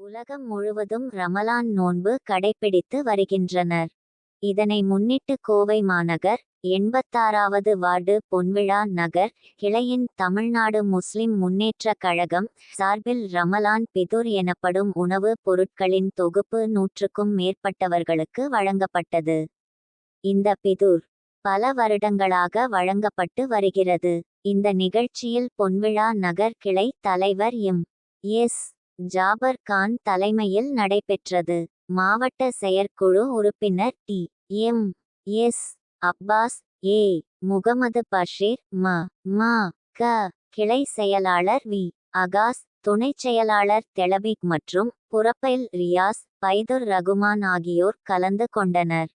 உலகம் முழுவதும் ரமலான் நோன்பு கடைப்பிடித்து வருகின்றனர். இதனை முன்னிட்டு கோவை மாநகர், எண்பத்தாறாவது வார்டு பொன்விழா நகர் கிளையின் தமிழ்நாடு முஸ்லிம் முன்னேற்றக் கழகம் சார்பில் ரமலான் பிதுர் எனப்படும் உணவுப் பொருட்களின் தொகுப்பு நூற்றுக்கும் மேற்பட்டவர்களுக்கு வழங்கப்பட்டது. இந்த பிதுர் பல வருடங்களாக வழங்கப்பட்டு வருகிறது. இந்த நிகழ்ச்சியில் பொன்விழா நகர் கிளை தலைவர் எம். எஸ். ஜாபர் கான் தலைமையில் நடைபெற்றது. மாவட்ட செயற்குழு உறுப்பினர் T. M. S. Abbas A. Mohammed Basheer ம. ம. க. கிளை செயலாளர் வி. அகாஸ் துணைச் செயலாளர் தெலபிக் மற்றும் புறப்பைல் ரியாஸ் பைதுர் ரகுமான் ஆகியோர் கலந்து கொண்டனர்.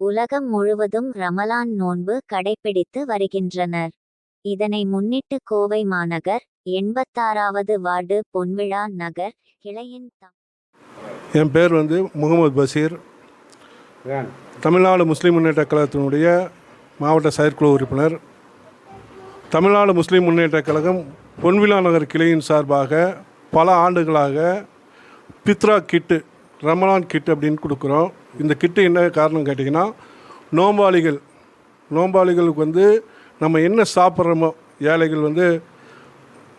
உலகம் முழுவதும் ரமலான் நோன்பு கடைப்பிடித்து வருகின்றனர். இதனை முன்னிட்டு கோவை மாநகர், எண்பத்தாறாவது வார்டு பொன்விழா நகர் கிளையின். என் பேர் வந்து முகமது பஷீர். தமிழ்நாடு முஸ்லீம் முன்னேற்ற கழகத்தினுடைய மாவட்ட செயற்குழு உறுப்பினர். தமிழ்நாடு முஸ்லீம் முன்னேற்ற கழகம் பொன்விழா நகர் கிளையின் சார்பாக பல ஆண்டுகளாக பித்ரா கிட்டு ரமலான் கிட் அப்படின்னு கொடுக்குறோம். இந்த கிட்டு என்ன காரணம் கேட்டிங்கன்னா நோம்பாளிகள். நோம்பாளிகளுக்கு வந்து நம்ம என்ன சாப்பிட்றோமோ ஏழைகள் வந்து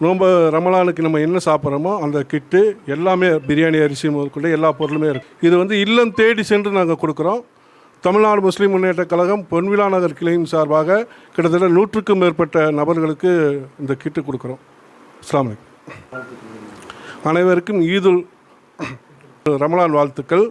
நோம்ப ரமலானுக்கு நம்ம என்ன சாப்பிட்றோமோ அந்த கிட்டு எல்லாமே பிரியாணி அரிசி முதற்கொண்டு எல்லா பொருளுமே இருக்குது இது வந்து இல்லம் தேடி சென்று நாங்கள் கொடுக்குறோம். தமிழ்நாடு முஸ்லீம் முன்னேற்ற கழகம் பொன்விழா நகர் கிளையின் சார்பாக கிட்டத்தட்ட நூற்றுக்கும் மேற்பட்ட நபர்களுக்கு இந்த கிட்டு கொடுக்குறோம். அஸ்ஸலாமு அனைவருக்கும் ஈதுல் ரமலான் வாழ்த்துக்கள்.